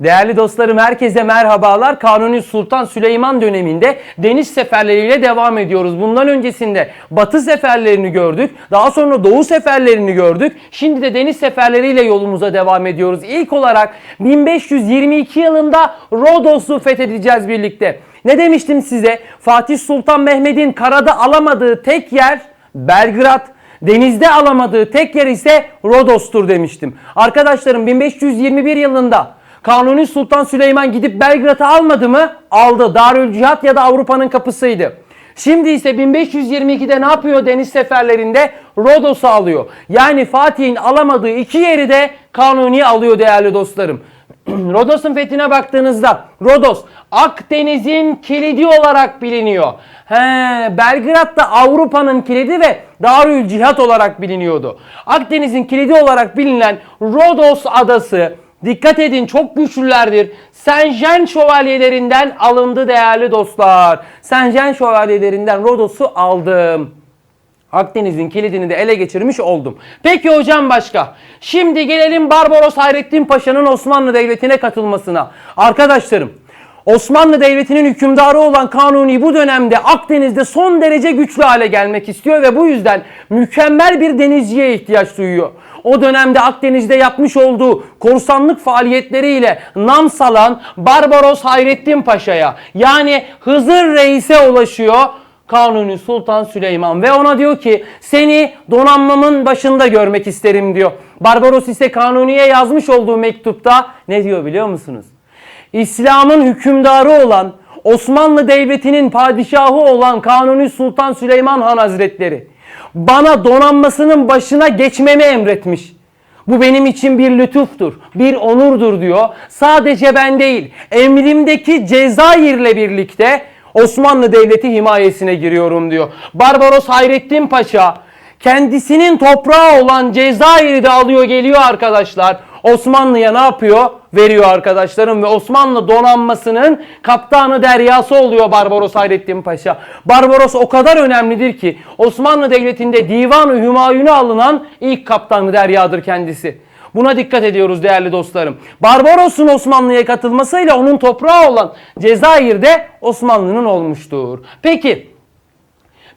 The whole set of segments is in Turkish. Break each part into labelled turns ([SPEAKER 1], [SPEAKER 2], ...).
[SPEAKER 1] Değerli dostlarım herkese merhabalar. Kanuni Sultan Süleyman döneminde deniz seferleriyle devam ediyoruz. Bundan öncesinde batı seferlerini gördük. Daha sonra doğu seferlerini gördük. Şimdi de deniz seferleriyle yolumuza devam ediyoruz. İlk olarak 1522 yılında Rodos'u fethedeceğiz birlikte. Ne demiştim size? Fatih Sultan Mehmet'in karada alamadığı tek yer Belgrad. Denizde alamadığı tek yer ise Rodos'tur demiştim. Arkadaşlarım 1521 yılında Kanuni Sultan Süleyman gidip Belgrad'ı almadı mı? Aldı. Darül Cihat ya da Avrupa'nın kapısıydı. Şimdi ise 1522'de ne yapıyor deniz seferlerinde? Rodos'u alıyor. Yani Fatih'in alamadığı iki yeri de Kanuni alıyor değerli dostlarım. Rodos'un fethine baktığınızda Rodos Akdeniz'in kilidi olarak biliniyor. He, Belgrad da Avrupa'nın kilidi ve Darül Cihat olarak biliniyordu. Akdeniz'in kilidi olarak bilinen Rodos adası dikkat edin çok güçlülerdir. Senjen şövalyelerinden alındı değerli dostlar. Senjen şövalyelerinden Rodos'u aldım. Akdeniz'in kilidini de ele geçirmiş oldum. Peki hocam başka? Şimdi gelelim Barbaros Hayrettin Paşa'nın Osmanlı Devleti'ne katılmasına. Arkadaşlarım Osmanlı Devleti'nin hükümdarı olan Kanuni bu dönemde Akdeniz'de son derece güçlü hale gelmek istiyor ve bu yüzden mükemmel bir denizciye ihtiyaç duyuyor. O dönemde Akdeniz'de yapmış olduğu korsanlık faaliyetleriyle nam salan Barbaros Hayrettin Paşa'ya yani Hızır Reis'e ulaşıyor. Kanuni Sultan Süleyman ve ona diyor ki seni donanmamın başında görmek isterim diyor. Barbaros ise Kanuni'ye yazmış olduğu mektupta ne diyor biliyor musunuz? İslam'ın hükümdarı olan Osmanlı Devleti'nin padişahı olan Kanuni Sultan Süleyman Han Hazretleri bana donanmasının başına geçmemi emretmiş. Bu benim için bir lütuftur, bir onurdur diyor. Sadece ben değil, emrimdeki Cezayir'le birlikte Osmanlı Devleti himayesine giriyorum diyor. Barbaros Hayrettin Paşa kendisinin toprağı olan Cezayir'i de alıyor geliyor arkadaşlar. Osmanlı'ya ne yapıyor? Veriyor arkadaşlarım ve Osmanlı donanmasının kaptanı deryası oluyor Barbaros Hayrettin Paşa. Barbaros o kadar önemlidir ki Osmanlı Devleti'nde Divan-ı Hümayun'a alınan ilk kaptanı deryadır kendisi. Buna dikkat ediyoruz değerli dostlarım. Barbaros'un Osmanlı'ya katılmasıyla onun toprağı olan Cezayir'de Osmanlı'nın olmuştur. Peki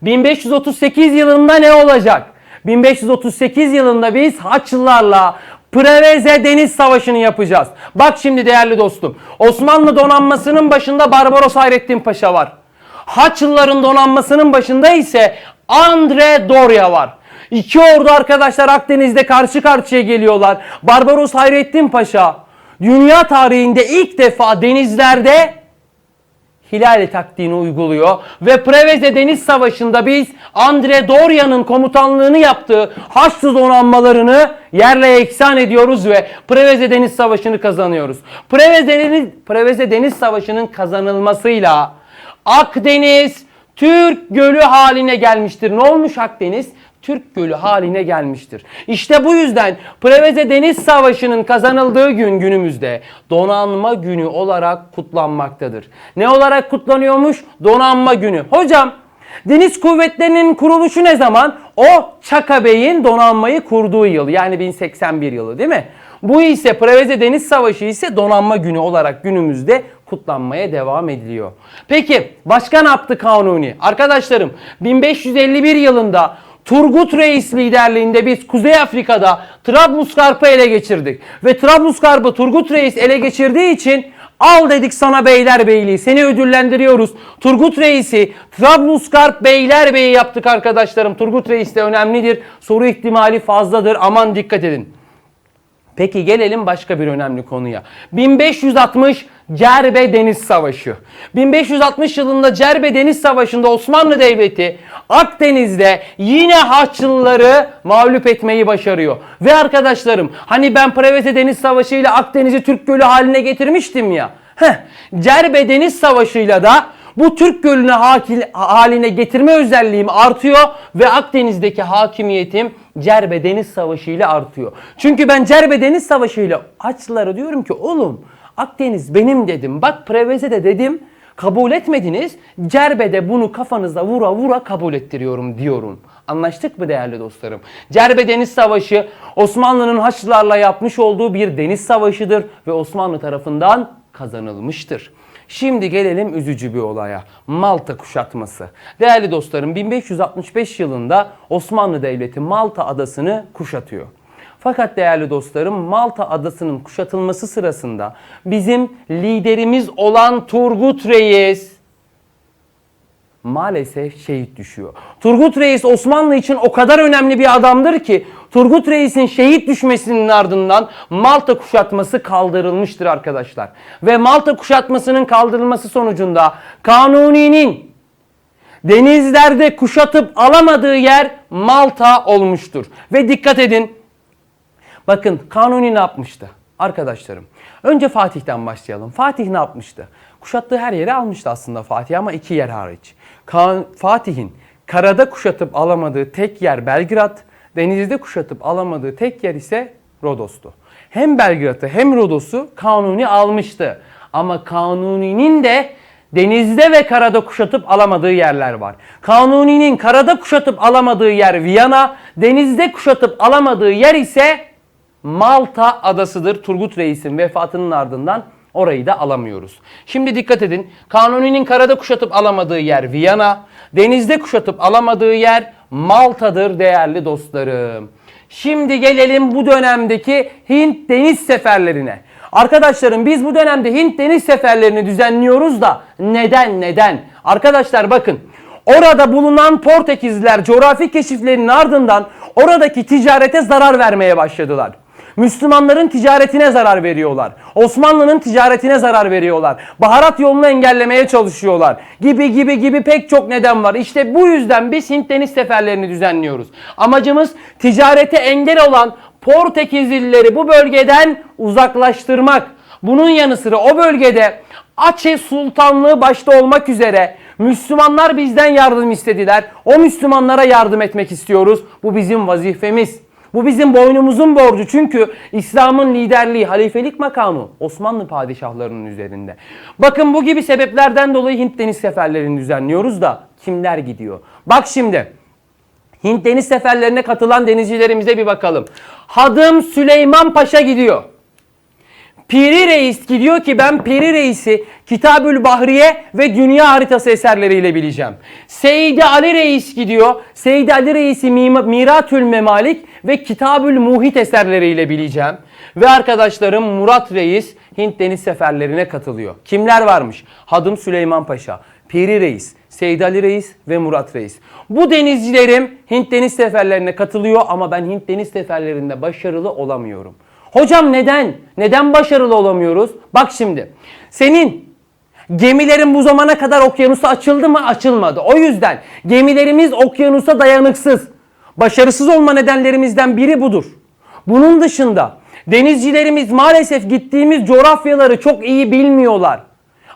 [SPEAKER 1] 1538 yılında ne olacak? 1538 yılında biz Haçlılarla Preveze Deniz Savaşı'nı yapacağız. Bak şimdi değerli dostum. Osmanlı donanmasının başında Barbaros Hayrettin Paşa var. Haçlıların donanmasının başında ise Andre Doria var. İki ordu arkadaşlar Akdeniz'de karşı karşıya geliyorlar. Barbaros Hayrettin Paşa dünya tarihinde ilk defa denizlerde Hilali taktiğini uyguluyor ve Preveze Deniz Savaşı'nda biz Andre Doria'nın komutanlığını yaptığı Haçlı donanmalarını yerle eksan ediyoruz ve Preveze Deniz Savaşı'nı kazanıyoruz. Preveze Deniz, Preveze Deniz Savaşı'nın kazanılmasıyla Akdeniz Türk Gölü haline gelmiştir. Ne olmuş Akdeniz? Türk Gölü haline gelmiştir. İşte bu yüzden Preveze Deniz Savaşı'nın kazanıldığı gün günümüzde donanma günü olarak kutlanmaktadır. Ne olarak kutlanıyormuş? Donanma günü. Hocam Deniz kuvvetlerinin kuruluşu ne zaman? O Çaka Bey'in donanmayı kurduğu yıl yani 1081 yılı değil mi? Bu ise Preveze Deniz Savaşı ise donanma günü olarak günümüzde kutlanmaya devam ediliyor. Peki başka ne yaptı Kanuni? Arkadaşlarım 1551 yılında Turgut Reis liderliğinde biz Kuzey Afrika'da Trablusgarp'ı ele geçirdik. Ve Trablusgarp'ı Turgut Reis ele geçirdiği için al dedik sana Beylerbeyliği seni ödüllendiriyoruz. Turgut Reis'i Trablusgarp Beylerbeyi yaptık arkadaşlarım. Turgut Reis de önemlidir. Soru ihtimali fazladır aman dikkat edin. Peki gelelim başka bir önemli konuya. 1560 Cerbe Deniz Savaşı. 1560 yılında Cerbe Deniz Savaşı'nda Osmanlı Devleti Akdeniz'de yine Haçlıları mağlup etmeyi başarıyor. Ve arkadaşlarım hani ben Preveze Deniz Savaşı ile Akdeniz'i Türk Gölü haline getirmiştim ya. Heh, Cerbe Deniz Savaşı'yla da bu Türk hakil- haline getirme özelliğim artıyor ve Akdeniz'deki hakimiyetim Cerbe Deniz Savaşı ile artıyor. Çünkü ben Cerbe Deniz Savaşı ile Haçlılara diyorum ki oğlum Akdeniz benim dedim. Bak Preveze de dedim. Kabul etmediniz. Cerbe'de bunu kafanıza vura vura kabul ettiriyorum diyorum. Anlaştık mı değerli dostlarım? Cerbe Deniz Savaşı Osmanlı'nın Haçlılarla yapmış olduğu bir deniz savaşıdır ve Osmanlı tarafından kazanılmıştır. Şimdi gelelim üzücü bir olaya. Malta kuşatması. Değerli dostlarım 1565 yılında Osmanlı Devleti Malta adasını kuşatıyor. Fakat değerli dostlarım Malta adasının kuşatılması sırasında bizim liderimiz olan Turgut Reis maalesef şehit düşüyor. Turgut Reis Osmanlı için o kadar önemli bir adamdır ki Turgut Reis'in şehit düşmesinin ardından Malta kuşatması kaldırılmıştır arkadaşlar. Ve Malta kuşatmasının kaldırılması sonucunda Kanuni'nin denizlerde kuşatıp alamadığı yer Malta olmuştur. Ve dikkat edin Bakın Kanuni ne yapmıştı? Arkadaşlarım. Önce Fatih'ten başlayalım. Fatih ne yapmıştı? Kuşattığı her yeri almıştı aslında Fatih ama iki yer hariç. Fatih'in karada kuşatıp alamadığı tek yer Belgrad, denizde kuşatıp alamadığı tek yer ise Rodos'tu. Hem Belgrad'ı hem Rodos'u Kanuni almıştı. Ama Kanuni'nin de denizde ve karada kuşatıp alamadığı yerler var. Kanuni'nin karada kuşatıp alamadığı yer Viyana, denizde kuşatıp alamadığı yer ise Malta adasıdır. Turgut Reis'in vefatının ardından orayı da alamıyoruz. Şimdi dikkat edin. Kanuni'nin karada kuşatıp alamadığı yer Viyana, denizde kuşatıp alamadığı yer Malta'dır değerli dostlarım. Şimdi gelelim bu dönemdeki Hint deniz seferlerine. Arkadaşlarım biz bu dönemde Hint deniz seferlerini düzenliyoruz da neden neden? Arkadaşlar bakın orada bulunan Portekizliler coğrafi keşiflerinin ardından oradaki ticarete zarar vermeye başladılar. Müslümanların ticaretine zarar veriyorlar. Osmanlı'nın ticaretine zarar veriyorlar. Baharat yolunu engellemeye çalışıyorlar. Gibi gibi gibi pek çok neden var. İşte bu yüzden biz Hint deniz seferlerini düzenliyoruz. Amacımız ticarete engel olan Portekizlileri bu bölgeden uzaklaştırmak. Bunun yanı sıra o bölgede Aceh Sultanlığı başta olmak üzere Müslümanlar bizden yardım istediler. O Müslümanlara yardım etmek istiyoruz. Bu bizim vazifemiz. Bu bizim boynumuzun borcu çünkü İslam'ın liderliği, halifelik makamı Osmanlı padişahlarının üzerinde. Bakın bu gibi sebeplerden dolayı Hint deniz seferlerini düzenliyoruz da kimler gidiyor? Bak şimdi Hint deniz seferlerine katılan denizcilerimize bir bakalım. Hadım Süleyman Paşa gidiyor. Piri Reis gidiyor ki ben Piri Reis'i Kitabül Bahriye ve Dünya Haritası eserleriyle bileceğim. Seydi Ali Reis gidiyor. Seydi Ali Reis'i Miratül Memalik ve Kitabül Muhit eserleriyle bileceğim. Ve arkadaşlarım Murat Reis Hint deniz seferlerine katılıyor. Kimler varmış? Hadım Süleyman Paşa, Piri Reis, Seydi Ali Reis ve Murat Reis. Bu denizcilerim Hint deniz seferlerine katılıyor ama ben Hint deniz seferlerinde başarılı olamıyorum. Hocam neden? Neden başarılı olamıyoruz? Bak şimdi. Senin gemilerin bu zamana kadar okyanusa açıldı mı? Açılmadı. O yüzden gemilerimiz okyanusa dayanıksız. Başarısız olma nedenlerimizden biri budur. Bunun dışında denizcilerimiz maalesef gittiğimiz coğrafyaları çok iyi bilmiyorlar.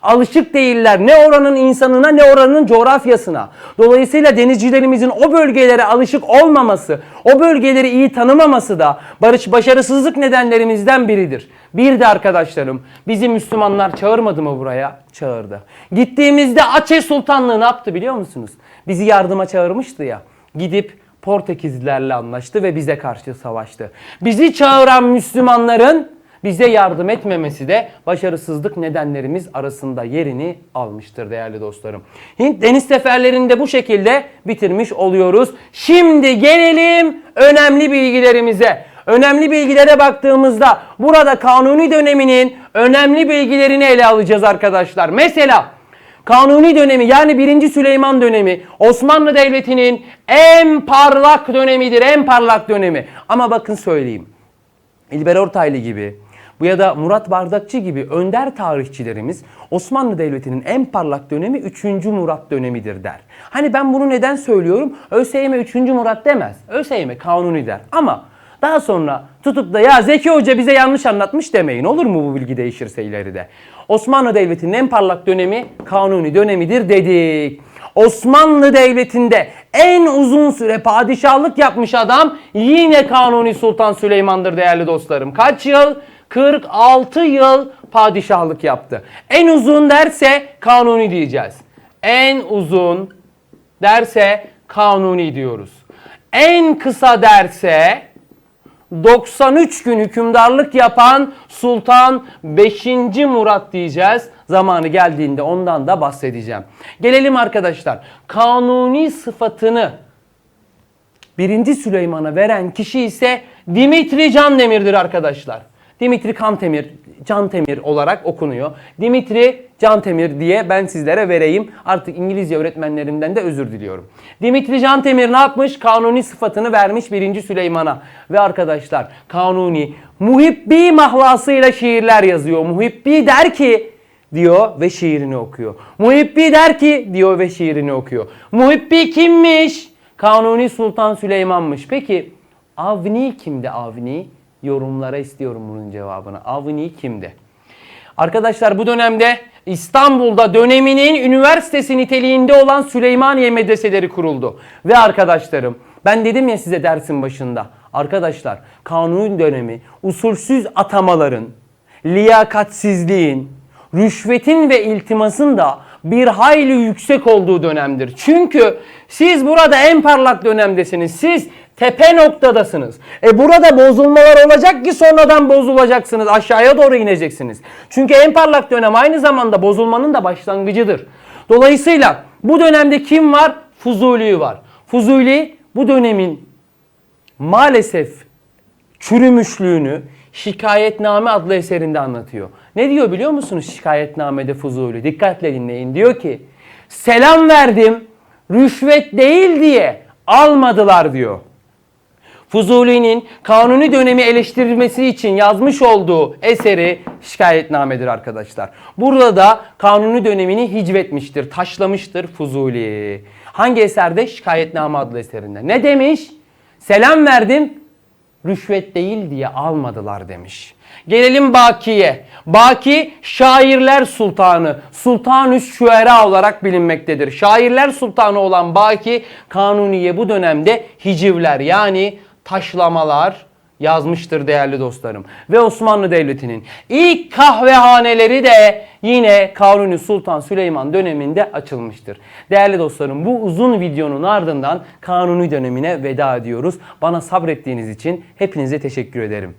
[SPEAKER 1] Alışık değiller ne oranın insanına ne oranın coğrafyasına. Dolayısıyla denizcilerimizin o bölgelere alışık olmaması, o bölgeleri iyi tanımaması da barış başarısızlık nedenlerimizden biridir. Bir de arkadaşlarım bizi Müslümanlar çağırmadı mı buraya? Çağırdı. Gittiğimizde Aceh Sultanlığı ne yaptı biliyor musunuz? Bizi yardıma çağırmıştı ya. Gidip Portekizlilerle anlaştı ve bize karşı savaştı. Bizi çağıran Müslümanların bize yardım etmemesi de başarısızlık nedenlerimiz arasında yerini almıştır değerli dostlarım. Hint deniz seferlerinde bu şekilde bitirmiş oluyoruz. Şimdi gelelim önemli bilgilerimize. Önemli bilgilere baktığımızda burada Kanuni döneminin önemli bilgilerini ele alacağız arkadaşlar. Mesela Kanuni dönemi yani 1. Süleyman dönemi Osmanlı Devleti'nin en parlak dönemidir, en parlak dönemi. Ama bakın söyleyeyim. İlber Ortaylı gibi ya da Murat Bardakçı gibi önder tarihçilerimiz Osmanlı Devleti'nin en parlak dönemi 3. Murat dönemidir der. Hani ben bunu neden söylüyorum? ÖSYM 3. Murat demez. ÖSYM Kanuni der. Ama daha sonra tutup da ya Zeki Hoca bize yanlış anlatmış demeyin. Olur mu bu bilgi değişirse ileride? Osmanlı Devleti'nin en parlak dönemi Kanuni dönemidir dedik. Osmanlı Devleti'nde en uzun süre padişahlık yapmış adam yine Kanuni Sultan Süleyman'dır değerli dostlarım. Kaç yıl? 46 yıl padişahlık yaptı. En uzun derse Kanuni diyeceğiz. En uzun derse Kanuni diyoruz. En kısa derse 93 gün hükümdarlık yapan Sultan 5. Murat diyeceğiz. Zamanı geldiğinde ondan da bahsedeceğim. Gelelim arkadaşlar. Kanuni sıfatını 1. Süleyman'a veren kişi ise Dimitri Candemir'dir arkadaşlar. Dimitri Kantemir, Cantemir olarak okunuyor. Dimitri Cantemir diye ben sizlere vereyim. Artık İngilizce öğretmenlerimden de özür diliyorum. Dimitri Cantemir ne yapmış? Kanuni sıfatını vermiş 1. Süleyman'a. Ve arkadaşlar Kanuni muhibbi mahlasıyla şiirler yazıyor. Muhibbi der ki diyor ve şiirini okuyor. Muhibbi der ki diyor ve şiirini okuyor. Muhibbi kimmiş? Kanuni Sultan Süleyman'mış. Peki Avni kimdi Avni? Yorumlara istiyorum bunun cevabını. Avni kimdi? Arkadaşlar bu dönemde İstanbul'da döneminin üniversitesi niteliğinde olan Süleymaniye medreseleri kuruldu. Ve arkadaşlarım ben dedim ya size dersin başında. Arkadaşlar kanun dönemi usulsüz atamaların, liyakatsizliğin, rüşvetin ve iltimasın da bir hayli yüksek olduğu dönemdir. Çünkü siz burada en parlak dönemdesiniz. Siz tepe noktadasınız. E burada bozulmalar olacak ki sonradan bozulacaksınız. Aşağıya doğru ineceksiniz. Çünkü en parlak dönem aynı zamanda bozulmanın da başlangıcıdır. Dolayısıyla bu dönemde kim var? Fuzuli var. Fuzuli bu dönemin maalesef çürümüşlüğünü Şikayetname adlı eserinde anlatıyor. Ne diyor biliyor musunuz şikayetnamede Fuzuli? Dikkatle dinleyin. Diyor ki selam verdim rüşvet değil diye almadılar diyor. Fuzuli'nin kanuni dönemi eleştirilmesi için yazmış olduğu eseri şikayetnamedir arkadaşlar. Burada da kanuni dönemini hicvetmiştir, taşlamıştır Fuzuli. Hangi eserde? Şikayetname adlı eserinde. Ne demiş? Selam verdim, rüşvet değil diye almadılar demiş. Gelelim Baki'ye. Baki şairler sultanı, Sultanüs Şuera olarak bilinmektedir. Şairler sultanı olan Baki Kanuni'ye bu dönemde hicivler yani taşlamalar yazmıştır değerli dostlarım. Ve Osmanlı Devleti'nin ilk kahvehaneleri de yine Kanuni Sultan Süleyman döneminde açılmıştır. Değerli dostlarım bu uzun videonun ardından Kanuni dönemine veda ediyoruz. Bana sabrettiğiniz için hepinize teşekkür ederim.